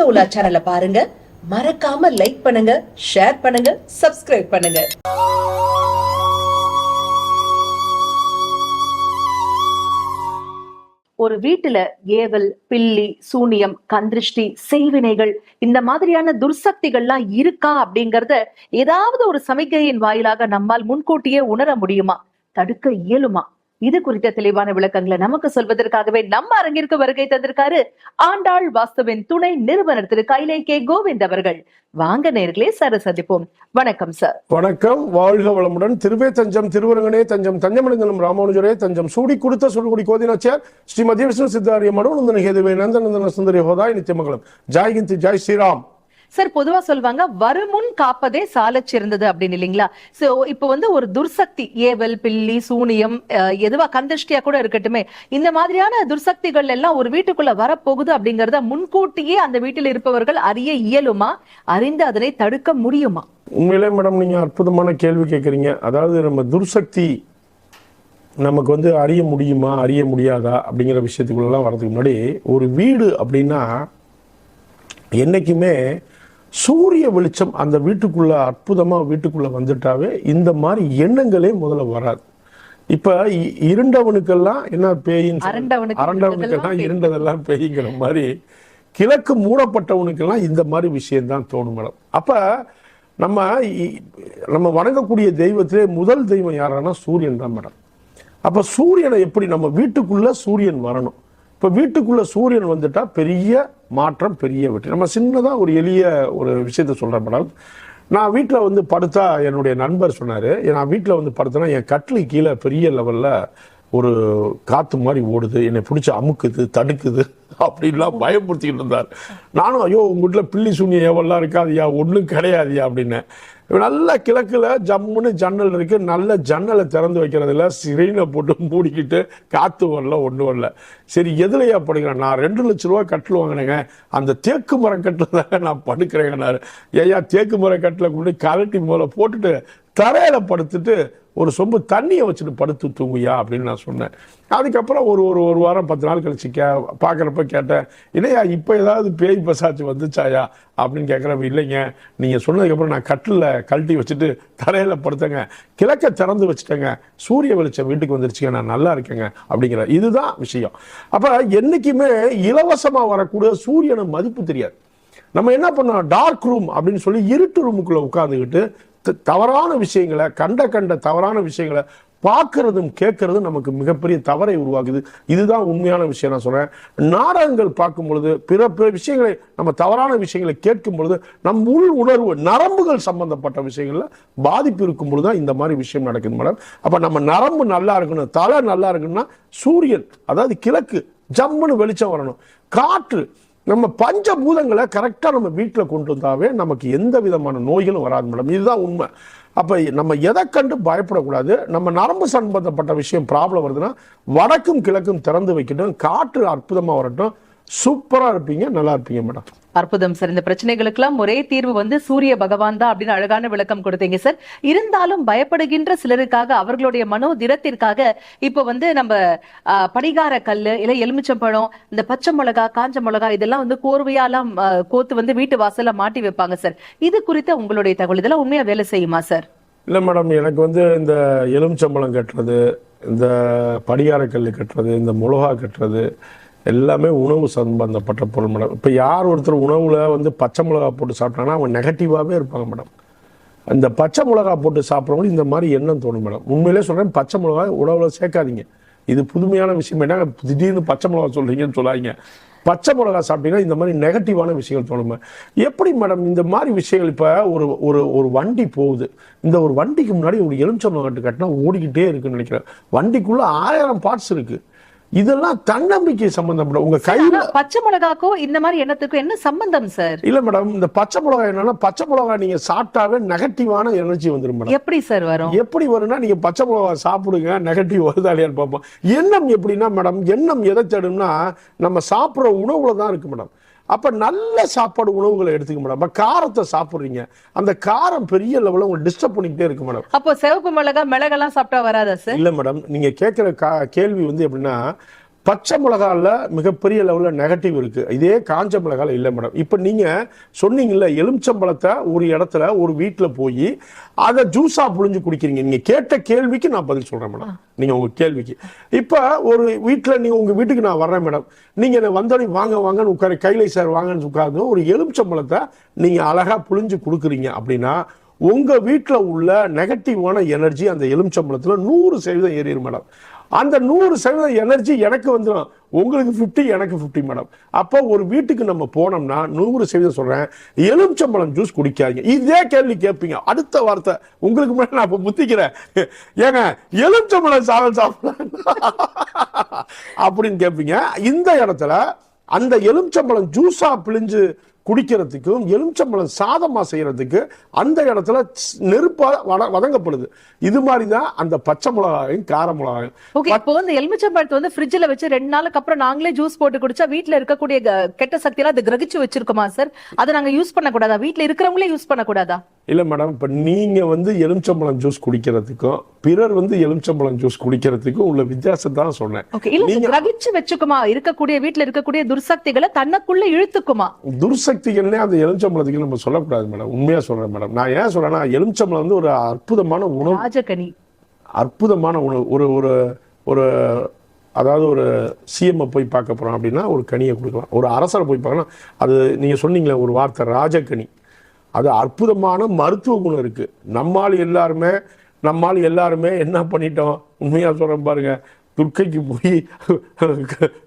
ஆன்மீக உலா சேனலை பாருங்க. மறக்காம லைக் பண்ணுங்க ஷேர் பண்ணுங்க சப்ஸ்கிரைப் பண்ணுங்க. ஒரு வீட்டுல ஏவல் பில்லி சூனியம் கந்திருஷ்டி செய்வினைகள் இந்த மாதிரியான துர்சக்திகள்லாம் இருக்கா அப்படிங்கறத ஏதாவது ஒரு சமிக்கையின் வாயிலாக நம்மால் முன்கூட்டியே உணர முடியுமா? தடுக்க இயலுமா? இது குறித்த தெளிவான விளக்கங்களை நமக்கு சொல்வதற்காகவே நம்ம அரங்கிற்கு வருகை தந்திருக்காரு ஆண்டாள் வாஸ்துவின் துணை நிறுவனர் திரு கைலை கே கோவிந்த் அவர்கள். வாங்க நேர்களே சார் சந்திப்போம். வணக்கம் சார். வணக்கம். வாழ்க வளமுடன். திருவே தஞ்சம் திருவரங்கனே தஞ்சம் தஞ்சமலிங்கனம் ராமானுஜரே தஞ்சம். சூடி கொடுத்த சுடுகுடி ஸ்ரீ மத்திய விஷ்ணு சித்தாரிய மனோநந்தன ஹேதுவே நந்தநந்தன சுந்தரி ஹோதாய் நித்தியமங்கலம். ஜாய் ஹிந்த் ஜாய் ஸ்ரீராம். சார் பொதுவா சொல்லுவாங்க வருமுன் காப்பதே சாலச் சிறந்தது அப்படின்னு இல்லைங்களா? சோ இப்போ வந்து ஒரு துர்சக்தி ஏவல் பில்லி சூனியம் எதுவா கந்தஷ்டியா கூட இருக்கட்டுமே இந்த மாதிரியான துர்சக்திகள் எல்லாம் ஒரு வீட்டுக்குள்ள வரப்போகுது அப்படிங்கறத முன்கூட்டியே அந்த வீட்டில் இருப்பவர்கள் அறிய இயலுமா? அறிந்து அதனை தடுக்க முடியுமா? உண்மையிலே மேடம் நீங்க அற்புதமான கேள்வி கேட்குறீங்க. அதாவது நம்ம துர்சக்தி நமக்கு வந்து அறிய முடியுமா அறிய முடியாதா அப்படிங்கிற விஷயத்துக்குள்ளெல்லாம் வரதுக்கு முன்னாடி ஒரு வீடு அப்படின்னா என்னைக்குமே சூரிய வெளிச்சம் அந்த வீட்டுக்குள்ள அற்புதமா வீட்டுக்குள்ள வந்துட்டாவே இந்த மாதிரி எண்ணங்களே முதல்ல வராது இப்ப இருண்டவனுக்கெல்லாம் என்ன? அரண்டவனுக்கு அரண்டவனுக்கெல்லாம். இருண்டதெல்லாம் பேய்ங்கிற மாதிரி கிழக்கு மூடப்பட்டவனுக்கெல்லாம் இந்த மாதிரி விஷயம்தான் தோணும் மேடம் அப்ப நம்ம நம்ம வணங்கக்கூடிய தெய்வத்திலே முதல் தெய்வம் யாரானா சூரியன் தான் மேடம் அப்ப சூரியனை எப்படி நம்ம வீட்டுக்குள்ள சூரியன் வரணும் இப்போ வீட்டுக்குள்ள சூரியன் வந்துட்டா பெரிய மாற்றம் பெரிய வெற்றி. நம்ம சின்னதாக ஒரு எளிய ஒரு விஷயத்த சொல்கிறேன் மேடம். நான் வீட்டில் வந்து படுத்தா என்னுடைய நண்பர் சொன்னார் நான் வீட்டில் வந்து படுத்தனா என் கட்டிலு கீழே பெரிய லெவலில் ஒரு காற்று மாதிரி ஓடுது என்னை பிடிச்சி அமுக்குது தடுக்குது அப்படின்லாம் பயப்படுத்திக்கிட்டு இருந்தார். நானும் ஐயோ உங்கள் வீட்டில் பில்லி சூன்யம் ஏவல்லாம் இருக்காதியா ஒன்றும் கிடையாதியா அப்படின்னு நல்ல கிழக்குல ஜம்முன்னு ஜன்னல் இருக்கு. நல்ல ஜன்னலை திறந்து வைக்கிறதுல சிறைனை போட்டு மூடிக்கிட்டு காத்து வரல ஒண்ணு வரல. சரி எதுலையா படுக்கிறேன்? நான் ரெண்டு லட்ச ரூபா கட்டில் வாங்கினேங்க. அந்த தேக்கு மரம் கட்டில் தாங்க நான் படுக்கிறேங்கன்னாரு ஏயா தேக்கு மரம் கட்டில் கொண்டு கலட்டி மேல போட்டுட்டு தரையில் படுத்துட்டு ஒரு சொம்பு தண்ணியை வச்சுட்டு படுத்து தூங்குயா அப்படின்னு நான் சொன்னேன். அதுக்கப்புறம் ஒரு ஒரு ஒரு வாரம் பத்து நாள் கழிச்சு கே பார்க்குறப்ப கேட்டேன் இல்லையா இப்போ ஏதாவது பேய் பசாச்சு வந்துச்சாயா? அப்படின்னு கேட்குறப்ப இல்லைங்க. நீங்கள் சொன்னதுக்கப்புறம் நான் கட்டில் கழட்டி வச்சுட்டு தரையில் படுத்தேங்க. கிழக்க திறந்து வச்சுட்டேங்க. சூரிய வெளிச்சம் வீட்டுக்கு வந்துருச்சுங்க. நான் நல்லா இருக்கேங்க. அப்படிங்கிற இதுதான் விஷயம். அப்போ என்றைக்குமே இலவசமாக வரக்கூடிய சூரியனை மதிப்பு தெரியாது. நம்ம என்ன பண்ணோம் டார்க் ரூம் அப்படின்னு சொல்லி இருட்டு ரூமுக்குள்ளே உட்காந்துக்கிட்டு தவறான விஷயங்களை கண்ட கண்ட தவறான விஷயங்களை பார்க்கறதும் கேட்கறதும் நமக்கு மிகப்பெரிய தவறை உருவாக்குது. இதுதான் உண்மையான விஷயம் நான் சொல்றேன். நாடகங்கள் பார்க்கும் பொழுது பிற பிற விஷயங்களை நம்ம தவறான விஷயங்களை கேட்கும் பொழுது நம் உள் உணர்வு நரம்புகள் சம்பந்தப்பட்ட விஷயங்கள்ல பாதிப்பு இருக்கும் பொழுது தான் இந்த மாதிரி விஷயம் நடக்குது மேடம். அப்ப நம்ம நரம்பு நல்லா இருக்கணும் தலை நல்லா இருக்கணும்னா சூரியன் அதாவது கிழக்கு ஜம்முன்னு வெளிச்சம் வரணும். காற்று நம்ம பஞ்சபூதங்களை கரெக்டாக நம்ம வீட்டில் கொண்டு வந்தாவே நமக்கு எந்த விதமான நோய்களும் வராது மேடம் இதுதான் உண்மை. அப்போ நம்ம எதை கண்டு பயப்படக்கூடாது? நம்ம நரம்பு சம்பந்தப்பட்ட விஷயம் ப்ராப்ளம் வருதுன்னா வடக்கும் கிழக்கும் திறந்து வைக்கட்டும். காற்று அற்புதமாக வரட்டும். சூப்பராக இருப்பீங்க நல்லா இருப்பீங்க மேடம். அற்புதம் சார். இந்த பிரச்சனைகளுக்கெல்லாம் ஒரே தீர்வு வந்து சூரிய பகவான் தான் அப்படின்னு அழகான விளக்கம் கொடுத்தீங்க சார். இருந்தாலும் பயப்படுகின்ற சிலருக்காக அவர்களுடைய மனோதிரத்திற்காக இப்ப வந்து நம்ம படிகார கல்லு இல்ல எலுமிச்சம்பழம் இந்த பச்சை மிளகா காஞ்ச மிளகா இதெல்லாம் வந்து கோர்வையாலாம் கோத்து வந்து வீட்டு வாசல்ல மாட்டி வைப்பாங்க சார். இது குறித்த உங்களுடைய தகவல். இதெல்லாம் உண்மையா வேலை செய்யுமா சார்? இல்லை மேடம் எனக்கு வந்து இந்த எலுமிச்சம்பழம் கட்டுறது இந்த படிகாரக்கல் கட்டுறது இந்த மிளகா கட்டுறது எல்லாமே உணவு சம்பந்தப்பட்ட பொருள் மேடம். இப்போ யார் ஒருத்தர் உணவில் வந்து பச்சை மிளகா போட்டு சாப்பிட்டாங்கன்னா அவங்க நெகட்டிவாகவே இருப்பாங்க மேடம். இந்த பச்சை மிளகா போட்டு சாப்பிட்றவங்க இந்த மாதிரி எண்ணம் தோணும் மேடம். உண்மையிலே சொல்கிறேன் பச்சை மிளகா உணவுல சேர்க்காதீங்க. இது புதுமையான விஷயம். என்ன திடீர்னு பச்சை மிளகா சொல்கிறீங்கன்னு சொல்லாதீங்க. பச்சை மிளகா சாப்பிட்டீங்கன்னா இந்த மாதிரி நெகட்டிவான விஷயங்கள் தோணுமே எப்படி மேடம் இந்த மாதிரி விஷயங்கள் இப்போ ஒரு ஒரு ஒரு வண்டி போகுது. இந்த ஒரு வண்டிக்கு முன்னாடி ஒரு எலுமிச்சம் கட்டு கட்டினா ஓடிக்கிட்டே இருக்குன்னு நினைக்கிறேன். வண்டிக்குள்ளே ஆயிரம் பார்ட்ஸ் இருக்குது இதெல்லாம் தன்னம்பிக்கை சம்பந்தப்பட்ட உங்க கையில பச்சை மிளகாக்கும் இந்த மாதிரி எண்ணத்துக்கும் என்ன சம்பந்தம் சார்? இல்ல மேடம் இந்த பச்சை மிளகா என்னன்னா பச்சை மிளகா நீங்க சாப்பிட்டாவே நெகட்டிவான எனர்ஜி வந்துடும் மேடம். எப்படி சார் வரும்? எப்படி வரும்னா நீங்க பச்சை மிளகா சாப்பிடுங்க நெகட்டிவ் வருதா இல்லையான்னு பார்ப்போம். எண்ணம் எப்படின்னா மேடம் எண்ணம் எதை தேடும்னா நம்ம சாப்பிட்ற உணவுல தான் இருக்கு மேடம். அப்ப நல்ல சாப்பாடு உணவுகளை எடுத்துக்க மேடம் அப்ப காரத்தை சாப்பிடுறீங்க. அந்த காரம் பெரிய லெவலில் உங்களுக்கு டிஸ்டர்ப் பண்ணிக்கிட்டே இருக்கு மேடம் அப்போ சிவப்பு மிளகா மிளகெல்லாம் சாப்பிட்டா வராதா சார் இல்ல மேடம் நீங்க கேட்கிற கா கேள்வி வந்து எப்படின்னா பச்சை மிளகால மிகப்பெரிய லெவலில் நெகட்டிவ் இருக்கு. இதே காஞ்ச மிளகால இல்லை மேடம் இப்போ நீங்க சொன்னீங்கல்ல எலுமிச்சம்பழத்தை ஒரு இடத்துல ஒரு வீட்டில் போய் அதை ஜூஸா புழிஞ்சு குடிக்கிறீங்க. நீங்க கேட்ட கேள்விக்கு நான் பதில் சொல்றேன் மேடம் நீங்க உங்க கேள்விக்கு. இப்போ ஒரு வீட்டில் நீங்க உங்க வீட்டுக்கு நான் வர்றேன் மேடம் நீங்க என்னை வந்தோடனே வாங்க வாங்கன்னு உட்கார கைலை சார் வாங்கன்னு உட்கார்ந்து ஒரு எலுமிச்சம்பழத்தை நீங்க அழகா புழிஞ்சு கொடுக்குறீங்க அப்படின்னா உங்க வீட்டில் உள்ள நெகட்டிவான எனர்ஜி அந்த எலுமிச்சம்பழத்துல நூறு சதவீதம் ஏறிடும் மேடம் அந்த நூறு சதவீதம் எனர்ஜி எனக்கு வந்துடும் உங்களுக்கு 50 எனக்கு 50 மேடம் அப்போ ஒரு வீட்டுக்கு நம்ம போனோம்னா நூறு சதவீதம் சொல்கிறேன் எலுமிச்சம்பழம் ஜூஸ் குடிக்காதீங்க. இதே கேள்வி கேட்பீங்க. அடுத்த வார்த்தை உங்களுக்கு முன்னாடி நான் இப்போ முத்திக்கிறேன். ஏங்க எலுமிச்சம்பழம் சாதம் சாப்பிடலாம். அப்படின்னு கேட்பீங்க. இந்த இடத்துல அந்த எலுமிச்சம்பழம் ஜூஸாக பிழிஞ்சு குடிக்கிறதுக்கும் எலுமிச்சம்பழம் சாதமா செய்யறதுக்கு அந்த இடத்துல ஸ்- நெருப்பா வட வதங்கப்படுது. இது மாதிரி தான் அந்த பச்சை மிளகாயும் கார மிளகாயும். ஓகே இப்போ இந்த எலுமிச்சம்பழத்தை வந்து ஃப்ரிட்ஜ்ல வச்சு ரெண்டு நாளுக்கு அப்புறம் நாங்களே ஜூஸ் போட்டு குடிச்சா வீட்ல இருக்கக்கூடிய கெட்ட சக்தியெல்லாம் அது கிரகிச்சு வச்சிருக்குமா சார் அதை நாங்க யூஸ் பண்ண கூடாதா வீட்ல இருக்கிறவங்களே யூஸ் பண்ண கூடாதா இல்ல மேடம் இப்ப நீங்க வந்து எலுமிச்சம்பழம் ஜூஸ் குடிக்கிறதுக்கும் பிறர் வந்து எலுமிச்சம்பழம் ஜூஸ் குடிக்கிறதுக்கும் உள்ள வித்தியாசத்தை தான் சொன்னேன். கிரகிச்சு வச்சுக்குமா? இருக்கக்கூடிய வீட்ல இருக்கக்கூடிய துர்சக்திகளை தன்னுக்குள்ள இழுத்துக்குமா? துர்சக்திகள்னே அந்த எலுமிச்சம்பழத்துக்கு நம்ம சொல்லக்கூடாது மேடம் உண்மையா சொல்றேன் மேடம் நான் ஏன் சொல்றேன்னா எலுமிச்சம்பழம் வந்து ஒரு அற்புதமான உணவு. ராஜகனி. அற்புதமான உணவு. ஒரு ஒரு ஒரு அதாவது ஒரு சிஎம்ஐ போய் பார்க்க போறோம் அப்படின்னா ஒரு கனியை கொடுக்கலாம். ஒரு அரசரை போய் பார்க்கலாம் அது நீங்க சொன்னீங்களே ஒரு வார்த்தை ராஜகனி. அது அற்புதமான மருத்துவ குணம் இருக்கு. நம்மால் எல்லாருமே நம்மால் எல்லாருமே என்ன பண்ணிட்டோம்? உண்மையா சொல்றேன் பாருங்க. துர்க்கைக்கு போய்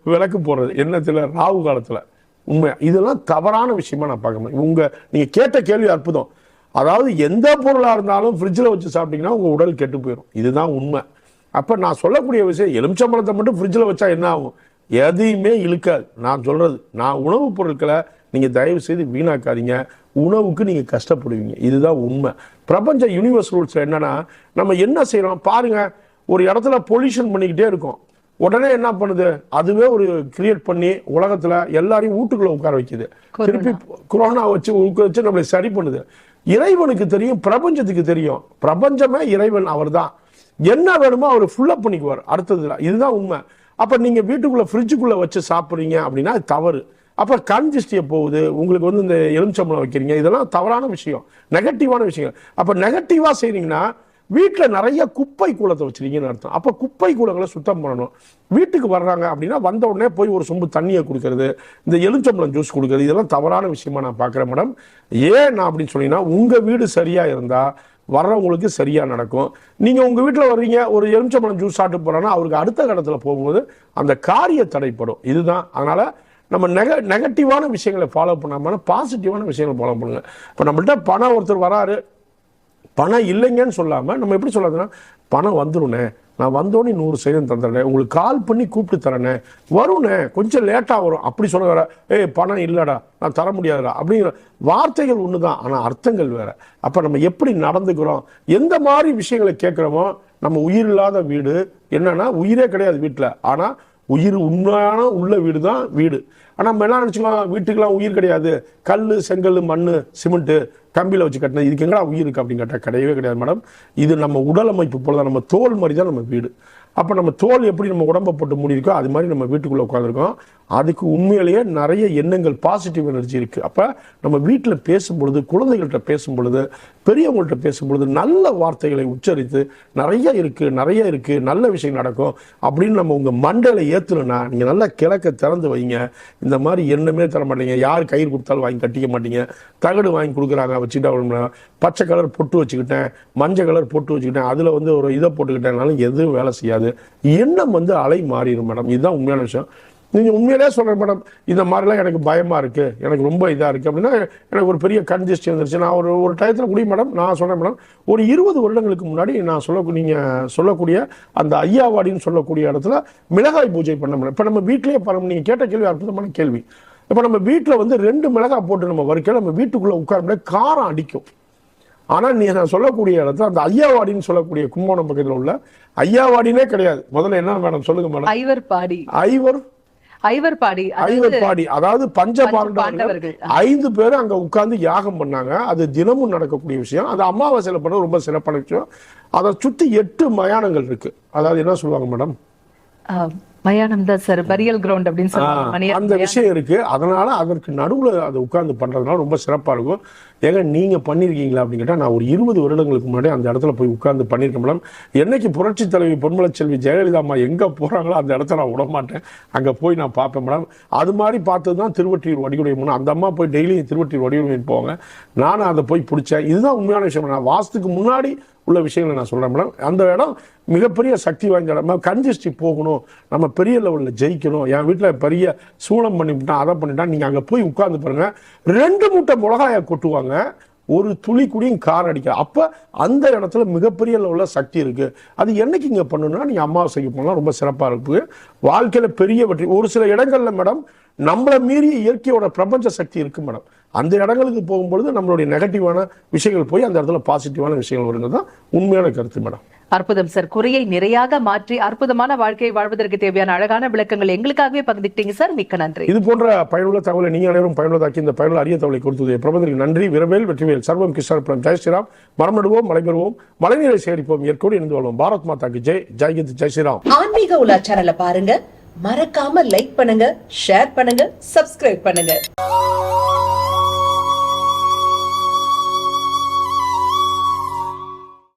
விளக்கு போடுறது. என்னத்துல ராகு காலத்துல. உண்மையா இதெல்லாம் தவறான விஷயமா நான் பார்க்க முடியும். உங்க நீங்க கேட்ட கேள்வி அற்புதம். அதாவது எந்த பொருளா இருந்தாலும் ஃப்ரிட்ஜில் வச்சு சாப்பிட்டீங்கன்னா உங்க உடல் கெட்டு போயிடும் இதுதான் உண்மை. அப்ப நான் சொல்லக்கூடிய விஷயம் எலுமிச்சம்பழத்தை மட்டும் ஃப்ரிட்ஜில் வச்சா என்ன ஆகும்? எதையுமே இழுக்காது. நான் சொல்றது நான் உணவுப் பொருட்களை நீங்க தயவு செய்து வீணாக்காதீங்க. உணவுக்கு நீங்க கஷ்டப்படுவீங்க. இதுதான் உண்மை. பிரபஞ்ச யூனிவர்ஸ் ரூல்ஸ் என்னன்னா நம்ம என்ன செய்றோம்? பாருங்க ஒரு இடத்துல பொல்யூஷன் பண்ணிக்கிட்டே இருக்கோம். உடனே என்ன பண்ணுது? அதுவே ஒரு கிரியேட் பண்ணி உலகத்துல எல்லாரையும் வீட்டுக்குள்ள உட்கார வைக்குது. திருப்பி கொரோனா வச்சு உட்கார வச்சு நம்மளை சரி பண்ணுது. இறைவனுக்கு தெரியும் பிரபஞ்சத்துக்கு தெரியும். பிரபஞ்சமே இறைவன் அவர்தான். என்ன வேணுமோ அவர் ஃபுல்லப் பண்ணிக்குவார். அடுத்ததுல. இதுதான் உண்மை. அப்ப நீங்க வீட்டுக்குள்ள ஃப்ரிட்ஜுக்குள்ள வச்சு சாப்பிடுறீங்க அப்படின்னா அது தவறு. அப்போ கண் திருஷ்டியை போகுது. உங்களுக்கு வந்து இந்த எலுமிச்சம்பளம் வைக்கிறீங்க. இதெல்லாம் தவறான விஷயம். நெகட்டிவான விஷயம் அப்போ நெகட்டிவாக செய்கிறீங்கன்னா வீட்டில் நிறைய குப்பை கூலத்தை வச்சிருக்கீங்கன்னு அர்த்தம். அப்போ குப்பை கூலங்களை சுத்தம் பண்ணணும். வீட்டுக்கு வர்றாங்க அப்படின்னா வந்த உடனே போய் ஒரு சொம்பு தண்ணியை கொடுக்கறது இந்த எலுமிச்சம்பழம் ஜூஸ் கொடுக்கறது இதெல்லாம் தவறான விஷயமா நான் பார்க்குறேன் மேடம் ஏன் நான் அப்படின்னு சொன்னீங்கன்னா உங்கள் வீடு சரியாக இருந்தால் வர்றவங்களுக்கு சரியாக நடக்கும். நீங்கள் உங்கள் வீட்டில் வர்றீங்க ஒரு எலுமிச்சம்பழம் ஜூஸ் சாப்பிட்டு போகிறோன்னா அவருக்கு அடுத்த கடத்துல போகும்போது அந்த காரிய தடைப்படும். இதுதான். அதனால் நம்ம நெக நெகட்டிவான விஷயங்களை ஃபாலோ பண்ணாமல் பாசிட்டிவான விஷயங்களை ஃபாலோ பண்ணுங்கள் இப்போ நம்மள்ட்ட பணம் ஒருத்தர் வராரு. பணம் இல்லைங்கன்னு சொல்லாமல் நம்ம எப்படி சொல்லாதுன்னா பணம் வந்துருண்ணே நான் வந்தோடனே நூறு சதவீதம் தந்துடுறேன். உங்களுக்கு கால் பண்ணி கூப்பிட்டு தரேனே. வருண்ணே கொஞ்சம் லேட்டாக வரும். அப்படி சொல்ல வேற ஏய் பணம் இல்லைடா. நான் தர முடியாதுடா. அப்படிங்கிற வார்த்தைகள் ஒன்று தான் ஆனால் அர்த்தங்கள் வேற. அப்போ நம்ம எப்படி நடந்துக்கிறோம்? எந்த மாதிரி விஷயங்களை கேட்குறோமோ நம்ம உயிர் இல்லாத வீடு. என்னன்னா உயிரே கிடையாது வீட்டில் ஆனால் உயிர் உண்மையான உள்ள வீடு தான் வீடு. ஆனால் நம்ம என்ன நினச்சிக்கலாம் வீட்டுக்கெல்லாம் உயிர் கிடையாது. கல் செங்கல் மண் சிமெண்ட்டு கம்பியில் வச்சு கட்டினது இதுக்கு எங்கடா உயிர் இருக்கு அப்படின்னு கேட்டால் கிடையவே கிடையாது மேடம் இது நம்ம உடல் அமைப்பு போல தான் நம்ம தோல் மாதிரி தான் நம்ம வீடு. அப்போ நம்ம தோல் எப்படி நம்ம உடம்பை போட்டு மூடியிருக்கோ அது மாதிரி நம்ம வீட்டுக்குள்ளே உட்காந்துருக்கோம் அதுக்கு உண்மையிலேயே நிறைய எண்ணங்கள் பாசிட்டிவ் எனர்ஜி இருக்குது அப்போ நம்ம வீட்டில் பேசும் பொழுது குழந்தைகள்கிட்ட பேசும்பொழுது பெரியவங்கள்ட்ட பேசும்பொழுது நல்ல வார்த்தைகளை உச்சரித்து நிறைய இருக்கு நிறைய இருக்கு நல்ல விஷயம் நடக்கும் அப்படின்னு நம்ம உங்க மண்டலை ஏத்துனா நீங்க நல்லா கிழக்க திறந்து வைங்க. இந்த மாதிரி எண்ணமே தர மாட்டீங்க. யார் கயிறு கொடுத்தாலும் வாங்கி கட்டிக்க மாட்டீங்க. தகடு வாங்கி கொடுக்குறாங்க வச்சுக்கிட்டா பச்சை கலர் பொட்டு வச்சுக்கிட்டேன் மஞ்சள் கலர் பொட்டு வச்சுக்கிட்டேன் அதுல வந்து ஒரு இதை போட்டுக்கிட்டேனாலும் எதுவும் வேலை செய்யாது. எண்ணம் வந்து அலை மாறிடும் மேடம். இதுதான் உண்மையான விஷயம். நீங்க உண்மையிலே சொல்றேன் மேடம் இந்த மாதிரிலாம் எனக்கு பயமா இருக்கு. எனக்கு ரொம்ப இதா இருக்கு. அப்படின்னா எனக்கு ஒரு பெரிய கன்ஜெஸ்டி வந்துருச்சு. நான் ஒரு ஒரு டயத்தில் கூடிய மேடம். நான் சொன்னேன் மேடம் ஒரு இருபது வருடங்களுக்கு முன்னாடி நான் சொல்ல நீங்க சொல்லக்கூடிய அந்த ஐயாவாடின்னு சொல்லக்கூடிய இடத்துல மிளகாய் பூஜை பண்ண மேடம் இப்போ நம்ம வீட்டிலேயே பாருங்க நீங்க கேட்ட கேள்வி அற்புதமான கேள்வி. இப்போ நம்ம வீட்டில் வந்து ரெண்டு மிளகாய் போட்டு நம்ம வரைக்கும் நம்ம வீட்டுக்குள்ள உட்கார காரம் அடிக்கும். ஆனா நீ நான் சொல்லக்கூடிய இடத்துல அந்த ஐயாவாடின்னு சொல்லக்கூடிய கும்பகோணம் பக்கத்தில் உள்ள ஐயாவாடினே கிடையாது. முதல்ல என்ன மேடம் சொல்லுங்க மேடம்? ஐவர் பாடி. ஐவர் ஐவர் பாடி ஐவர் பாடி அதாவது பஞ்ச பாண்டவர்கள். ஐந்து பேர் அங்க உட்கார்ந்து யாகம் பண்ணாங்க. அது தினமும் நடக்கக்கூடிய விஷயம். அது அமாவாசையில பண்ண ரொம்ப சிறப்பான விஷயம். அதை சுத்தி எட்டு மயானங்கள் இருக்கு. அதாவது என்ன சொல்லுவாங்க மேடம் மயானம் தான் சார் பரியல் கிரவுண்ட் அப்படின்னு மணியா- அந்த விஷயம் இருக்கு. அதனால அதற்கு நடுவுல அதை உட்கார்ந்து பண்றதுனால ரொம்ப சிறப்பா இருக்கும். ஏங்க நீங்க பண்ணிருக்கீங்களா அப்படின்னு கேட்டா நான் ஒரு இருபது வருடங்களுக்கு முன்னாடி அந்த இடத்துல போய் உட்கார்ந்து பண்ணிருக்கேன் மேடம். என்னைக்கு புரட்சி தலைவி பொன்மலை செல்வி ஜெயலலிதா அம்மா எங்க போறாங்களோ அந்த இடத்த நான் விட மாட்டேன். அங்க போய் நான் பார்ப்பேன் மேடம். அது மாதிரி பார்த்தது தான் திருவற்றியூர் வடிகுடை முன்னு அந்த அம்மா போய் டெய்லி திருவற்றியூர் வடிகுடை போவாங்க நானும் அதை போய் பிடிச்சேன். இதுதான் உண்மையான விஷயம். நான் வாசத்துக்கு முன்னாடி உள்ள விஷயங்களை நான் சொல்றேன் மேடம். அந்த இடம் மிகப்பெரிய சக்தி வாய்ந்த இடம். கஞ்சிஸ்டி போகணும். நம்ம பெரிய லெவலில் ஜெயிக்கணும். என் வீட்டில் பெரிய சூளம் பண்ணிவிட்டான் அதை பண்ணிட்டான் நீங்கள் அங்கே போய் உட்காந்து பாருங்கள் ரெண்டு மூட்டை மிளகாயை கொட்டுவாங்க. ஒரு துளி குடியும் கார் அடிக்க அப்போ அந்த இடத்துல மிகப்பெரிய லெவலில் சக்தி இருக்கு. அது என்னைக்கு இங்கே பண்ணணும்னா நீங்கள் அமாவாசைக்கு போனால் ரொம்ப சிறப்பாக இருக்கு. வாழ்க்கையில் பெரிய வெற்றி. ஒரு சில இடங்கள்ல மேடம் நம்மளை மீறி இயற்கையோட பிரபஞ்ச சக்தி இருக்கு மேடம். அந்த இடங்களுக்கு போகும்பொழுது நம்மளுடைய நெகட்டிவான விஷயங்கள் போய் அந்த இடத்துல பாசிட்டிவான விஷயங்கள் வருங்கிறது தான் உண்மையான கருத்து மேடம். அற்புதம் சார். குறையை நிறையாக மாற்றி அற்புதமான வாழ்க்கையை வாழ்வதற்கு தேவையான அழகான விளக்கங்கள் எங்களுக்காகவே பகிர்ந்துக்கிட்டீங்க சார். மிக்க நன்றி. இது போன்ற பயனுள்ள தகவலை நீங்க அனைவரும் பயனுள்ளதாக்கி இந்த பயனுள்ள அரிய தகவலை கொடுத்தது பிரபந்தருக்கு நன்றி. விரவேல் வெற்றிவேல் சர்வம் கிருஷ்ணபுரம் ஜெய் ஸ்ரீராம். மரம் நடுவோம் மலை பெறுவோம் மழைநீரை சேகரிப்போம் இயற்கையோடு இணைந்து வாழ்வோம். பாரத் மாதாக்கு ஜெய். ஜெய்ஹிந்த் ஜெய் ஸ்ரீராம். ஆன்மீக உலா சேனலை பாருங்க. மறக்காம லைக் பண்ணுங்க ஷேர் பண்ணுங்க சப்ஸ்கிரைப் பண்ணுங்க.